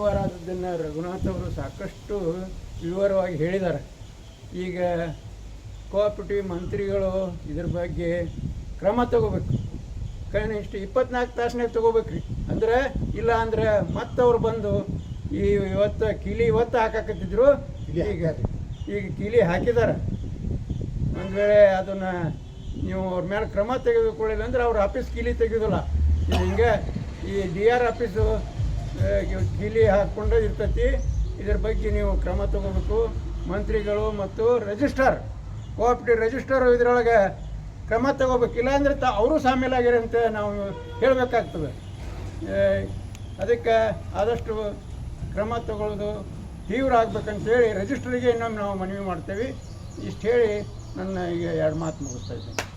ಮಾಡುವರಾದದ್ದನ್ನು ರಘುನಾಥ್ ಅವರು ಸಾಕಷ್ಟು ವಿವರವಾಗಿ ಹೇಳಿದ್ದಾರೆ. ಈಗ ಕೋಆಪರೇಟಿವ್ ಮಂತ್ರಿಗಳು ಇದ್ರ ಬಗ್ಗೆ ಕ್ರಮ ತಗೋಬೇಕು. ಕನಿಷ್ಠ ಇಪ್ಪತ್ನಾಲ್ಕು ತಾಸ್ನ್ಯಾಗ ತಗೋಬೇಕು ರೀ ಅಂದ್ರೆ ಇಲ್ಲ ಅಂದ್ರೆ ಮತ್ತವ್ರು ಬಂದು ಈ ಇವತ್ತು ಕಿಲಿ ಇವತ್ತು ಹಾಕಾಕತ್ತಿದ್ರು. ಈಗ ಈಗ ಕಿಲಿ ಹಾಕಿದ್ದಾರೆ. ಒಂದು ವೇಳೆ ಅದನ್ನು ನೀವು ಅವ್ರ ಮೇಲೆ ಕ್ರಮ ತೆಗೆದುಕೊಳ್ಳಿಲ್ಲ ಅಂದ್ರೆ ಅವ್ರ ಆಫೀಸ್ ಕಿಲಿ ತೆಗೆಯೋದಿಲ್ಲ ಇದು ಹಿಂಗೆ ಈ ಡಿ ಆರ್ ಆಫೀಸು ಕೀಲಿ ಹಾಕ್ಕೊಂಡು ಇರ್ತೈತಿ. ಇದ್ರ ಬಗ್ಗೆ ನೀವು ಕ್ರಮ ತಗೋಬೇಕು. ಮಂತ್ರಿಗಳು ಮತ್ತು ರಿಜಿಸ್ಟರ್ ಕೋಆಪರೇಟಿವ್ ರಿಜಿಸ್ಟರ್ ಇದರೊಳಗೆ ಕ್ರಮ ತಗೋಬೇಕು. ಇಲ್ಲಾಂದ್ರೆ ತ ಅವರು ಸಾಮೀಲಾಗಿರಂತೆ ನಾವು ಹೇಳಬೇಕಾಗ್ತದೆ. ಅದಕ್ಕೆ ಆದಷ್ಟು ಕ್ರಮ ತಗೊಳ್ಳೋದು ತೀವ್ರ ಆಗ್ಬೇಕಂತೇಳಿ ರಿಜಿಸ್ಟ್ರಿಗೆ ಇನ್ನೊಮ್ಮೆ ನಾವು ಮನವಿ ಮಾಡ್ತೇವೆ. ಇಷ್ಟು ಹೇಳಿ ನನ್ನ ಈಗ ಎರಡು ಮಾತು ಮುಗಿಸ್ತಾ ಇದ್ದೀನಿ.